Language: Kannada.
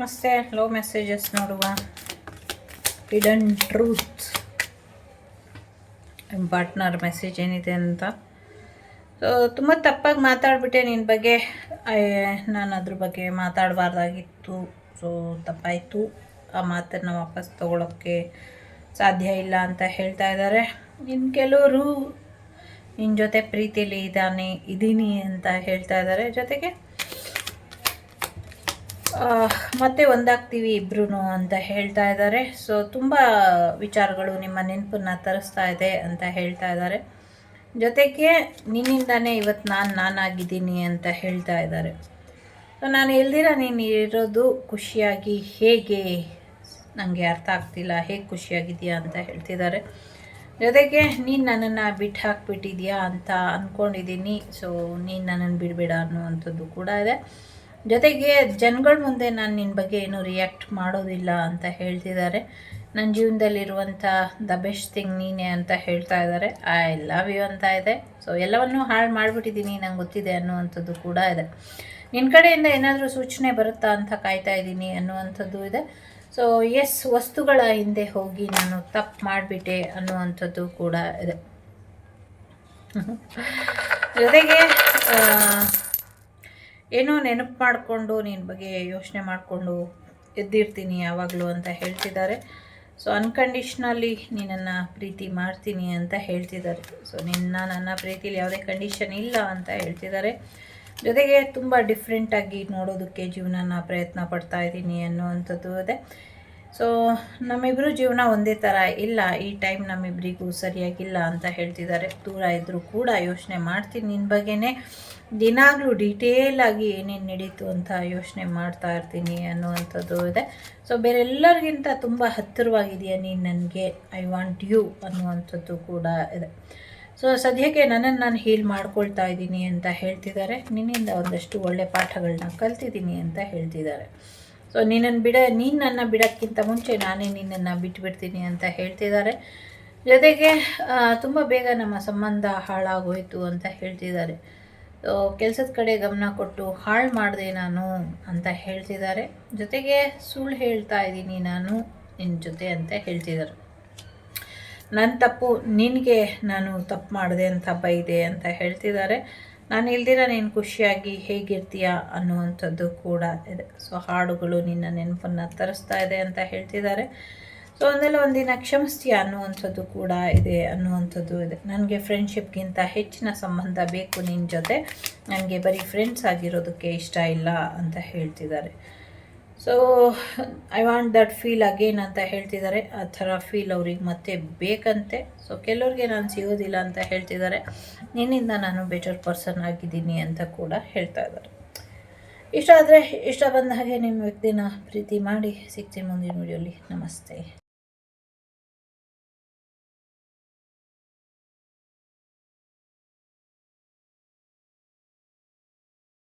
ಮತ್ತೆ ಲವ್ ಮೆಸೇಜಸ್ ನೋಡುವ. Hidden truth. ಪಾರ್ಟ್ನರ್ ಮೆಸೇಜ್ ಏನಿದೆ ಅಂತ. ಸೊ ತುಂಬ ತಪ್ಪಾಗಿ ಮಾತಾಡಿಬಿಟ್ಟೆ ನಿನ್ನ ಬಗ್ಗೆ. ನಾನು ಅದ್ರ ಬಗ್ಗೆ ಮಾತಾಡಬಾರ್ದಾಗಿತ್ತು. ಸೊ ತಪ್ಪಾಯಿತು. ಆ ಮಾತನ್ನು ವಾಪಸ್ ತಗೊಳ್ಳೋಕ್ಕೆ ಸಾಧ್ಯ ಇಲ್ಲ ಅಂತ ಹೇಳ್ತಾ ಇದ್ದಾರೆ ಇನ್ನು ಕೆಲವರು ನಿನ್ನ ಜೊತೆ ಪ್ರೀತಿಯಲ್ಲಿ ಇದ್ದಾನೆ ಇದ್ದೀನಿ ಅಂತ ಹೇಳ್ತಾ ಇದ್ದಾರೆ ಜೊತೆಗೆ ಮತ್ತೆ ಒಂದಾಗ್ತೀವಿ ಇಬ್ರು ಅಂತ ಹೇಳ್ತಾ ಇದ್ದಾರೆ. ಸೊ ತುಂಬ ವಿಚಾರಗಳು ನಿಮ್ಮ ನೆನಪನ್ನ ತರಿಸ್ತಾ ಇದೆ ಅಂತ ಹೇಳ್ತಾ ಇದ್ದಾರೆ. ಜೊತೆಗೆ ನಿನ್ನಿಂದಾನೇ ಇವತ್ತು ನಾನು ನಾನಾಗಿದ್ದೀನಿ ಅಂತ ಹೇಳ್ತಾ ಇದ್ದಾರೆ. ಸೊ ನಾನು ಎಲ್ದಿರ ನೀನು ಇರೋದು ಖುಷಿಯಾಗಿ ಹೇಗೆ? ನನಗೆ ಅರ್ಥ ಆಗ್ತಿಲ್ಲ, ಹೇಗೆ ಖುಷಿಯಾಗಿದೆಯಾ ಅಂತ ಹೇಳ್ತಿದ್ದಾರೆ. ಜೊತೆಗೆ ನೀನು ನನ್ನನ್ನು ಬಿಟ್ಟು ಹಾಕ್ಬಿಟ್ಟಿದ್ಯಾ ಅಂತ ಅಂದ್ಕೊಂಡಿದ್ದೀನಿ ಸೊ ನೀನು ನನ್ನನ್ನು ಬಿಡಬೇಡ ಅನ್ನುವಂಥದ್ದು ಕೂಡ ಇದೆ. ಜೊತೆಗೆ ಜನಗಳ ಮುಂದೆ ನಾನು ನಿನ್ನ ಬಗ್ಗೆ ಏನು ರಿಯಾಕ್ಟ್ ಮಾಡೋದಿಲ್ಲ ಅಂತ ಹೇಳ್ತಿದ್ದಾರೆ ನನ್ನ ಜೀವನದಲ್ಲಿರುವಂಥ ದ ಬೆಸ್ಟ್ ಥಿಂಗ್ ನೀನೇ ಅಂತ ಹೇಳ್ತಾ ಇದ್ದಾರೆ ಐ ಲವ್ ಯು ಅಂತ ಇದೆ. ಸೊ ಎಲ್ಲವನ್ನೂ ಹಾಳು ಮಾಡಿಬಿಟ್ಟಿದ್ದೀನಿ ನಂಗೆ ಗೊತ್ತಿದೆ ಅನ್ನುವಂಥದ್ದು ಕೂಡ ಇದೆ. ನಿನ್ನ ಕಡೆಯಿಂದ ಏನಾದರೂ ಸೂಚನೆ ಬರುತ್ತಾ ಅಂತ ಕಾಯ್ತಾ ಇದ್ದೀನಿ ಅನ್ನುವಂಥದ್ದು ಇದೆ. ಸೊ ಎಸ್ ವಸ್ತುಗಳ ಹಿಂದೆ ಹೋಗಿ ನಾನು ತಪ್ಪು ಮಾಡಿಬಿಟ್ಟೆ ಅನ್ನುವಂಥದ್ದು ಕೂಡ ಇದೆ. ಜೊತೆಗೆ ಏನೋ ನೆನಪು ಮಾಡಿಕೊಂಡು ನಿನ್ನ ಬಗ್ಗೆ ಯೋಚನೆ ಮಾಡಿಕೊಂಡು ಎದ್ದಿರ್ತೀನಿ ಯಾವಾಗಲೂ ಅಂತ ಹೇಳ್ತಿದ್ದಾರೆ. ಸೊ ಅನ್ಕಂಡೀಷ್ನಲ್ಲಿ ನಿನ್ನನ್ನು ಪ್ರೀತಿ ಮಾಡ್ತೀನಿ ಅಂತ ಹೇಳ್ತಿದ್ದಾರೆ. ಸೊ ನಿನ್ನ, ನನ್ನ ಪ್ರೀತಿಲಿ ಯಾವುದೇ ಕಂಡೀಷನ್ ಇಲ್ಲ ಅಂತ ಹೇಳ್ತಿದ್ದಾರೆ. ಜೊತೆಗೆ ತುಂಬ ಡಿಫ್ರೆಂಟಾಗಿ ನೋಡೋದಕ್ಕೆ ಜೀವನನ ಪ್ರಯತ್ನ ಪಡ್ತಾ ಇದ್ದೀನಿ ಅನ್ನುವಂಥದ್ದು ಇದೆ. ಸೊ ನಮ್ಮಿಬ್ಬರು ಜೀವನ ಒಂದೇ ಥರ ಇಲ್ಲ. ಈ ಟೈಮ್ ನಮ್ಮಿಬ್ಬರಿಗೂ ಸರಿಯಾಗಿಲ್ಲ ಅಂತ ಹೇಳ್ತಿದ್ದಾರೆ. ದೂರ ಇದ್ದರೂ ಕೂಡ ಯೋಚನೆ ಮಾಡ್ತೀನಿ ನಿನ್ನ ಬಗ್ಗೆನೇ. ದಿನಾಗಲೂ ಡೀಟೇಲಾಗಿ ಏನೇನು ನಡೀತು ಅಂತ ಯೋಚನೆ ಮಾಡ್ತಾ ಇರ್ತೀನಿ ಅನ್ನುವಂಥದ್ದು ಇದೆ. ಸೊ ಬೇರೆಲ್ಲರಿಗಿಂತ ತುಂಬ ಹತ್ತಿರವಾಗಿದೆಯಾ ನೀನು ನನಗೆ? ಐ ವಾಂಟ್ ಯು ಅನ್ನುವಂಥದ್ದು ಕೂಡ ಇದೆ. ಸೊ ಸದ್ಯಕ್ಕೆ ನನ್ನನ್ನು ನಾನು ಹೀಲ್ ಮಾಡ್ಕೊಳ್ತಾ ಇದ್ದೀನಿ ಅಂತ ಹೇಳ್ತಿದ್ದಾರೆ. ನಿನ್ನಿಂದ ಒಂದಷ್ಟು ಒಳ್ಳೆ ಪಾಠಗಳನ್ನ ಕಲ್ತಿದ್ದೀನಿ ಅಂತ ಹೇಳ್ತಿದ್ದಾರೆ. ಸೊ ನಿನ್ನನ್ನು ಬಿಡ, ನೀನು ನನ್ನ ಬಿಡೋಕ್ಕಿಂತ ಮುಂಚೆ ನಾನೇ ನಿನ್ನನ್ನು ಬಿಟ್ಬಿಡ್ತೀನಿ ಅಂತ ಹೇಳ್ತಿದ್ದಾರೆ. ಜೊತೆಗೆ ತುಂಬ ಬೇಗ ನಮ್ಮ ಸಂಬಂಧ ಹಾಳಾಗೋಯಿತು ಅಂತ ಹೇಳ್ತಿದ್ದಾರೆ. ಕೆಲಸದ ಕಡೆ ಗಮನ ಕೊಟ್ಟು ಹಾಳು ಮಾಡಿದೆ ನಾನು ಅಂತ ಹೇಳ್ತಿದ್ದಾರೆ. ಜೊತೆಗೆ ಸುಳ್ಳು ಹೇಳ್ತಾ ಇದ್ದೀನಿ ನಾನು ನಿನ್ನ ಜೊತೆ ಅಂತ ಹೇಳ್ತಿದ್ದಾರೆ. ನನ್ನ ತಪ್ಪು, ನಿನಗೆ ನಾನು ತಪ್ಪು ಮಾಡಿದೆ ಅಂತ ಬೈದೆ ಅಂತ ಹೇಳ್ತಿದ್ದಾರೆ. ನಾನು ಇಲ್ದಿರ ನೀನು ಖುಷಿಯಾಗಿ ಹೇಗಿರ್ತೀಯ ಅನ್ನುವಂಥದ್ದು ಕೂಡ ಇದೆ. ಸೊ ಹಾಡುಗಳು ನಿನ್ನ ನೆನಪನ್ನು ತರಿಸ್ತಾ ಇದೆ ಅಂತ ಹೇಳ್ತಿದ್ದಾರೆ. ಸೊ ಒಂದಲ್ಲ ಒಂದಿನ ಕ್ಷಮಿಸ್ತೀಯ ಅನ್ನುವಂಥದ್ದು ಕೂಡ ಇದೆ, ಅನ್ನುವಂಥದ್ದು ಇದೆ. ನನಗೆ ಫ್ರೆಂಡ್ಶಿಪ್ಗಿಂತ ಹೆಚ್ಚಿನ ಸಂಬಂಧ ಬೇಕು ನಿನ್ನ ಜೊತೆ. ನನಗೆ ಬರೀ ಫ್ರೆಂಡ್ಸ್ ಆಗಿರೋದಕ್ಕೆ ಇಷ್ಟ ಇಲ್ಲ ಅಂತ ಹೇಳ್ತಿದ್ದಾರೆ. So I want that feel again ಅಂತ ಹೇಳ್ತಿದ್ದಾರೆ. ಆ ಥರ ಫೀಲ್ ಅವ್ರಿಗೆ ಮತ್ತೆ ಬೇಕಂತೆ. ಸೊ ಕೆಲವ್ರಿಗೆ ನಾನು ಸಿಗೋದಿಲ್ಲ ಅಂತ ಹೇಳ್ತಿದ್ದಾರೆ. ನಿನ್ನಿಂದ ನಾನು ಬೆಟರ್ ಪರ್ಸನ್ ಆಗಿದ್ದೀನಿ ಅಂತ ಕೂಡ ಹೇಳ್ತಾ ಇದ್ದಾರೆ. ಇಷ್ಟ ಆದರೆ ಇಷ್ಟ ಬಂದ ಹಾಗೆ ನಿಮ್ಮ ವ್ಯಕ್ತಿನ ಪ್ರೀತಿ ಮಾಡಿ. ಸಿಗ್ತೀನಿ ಮುಂದಿನ ವಿಡಿಯೋಲಿ ನಮಸ್ತೆ.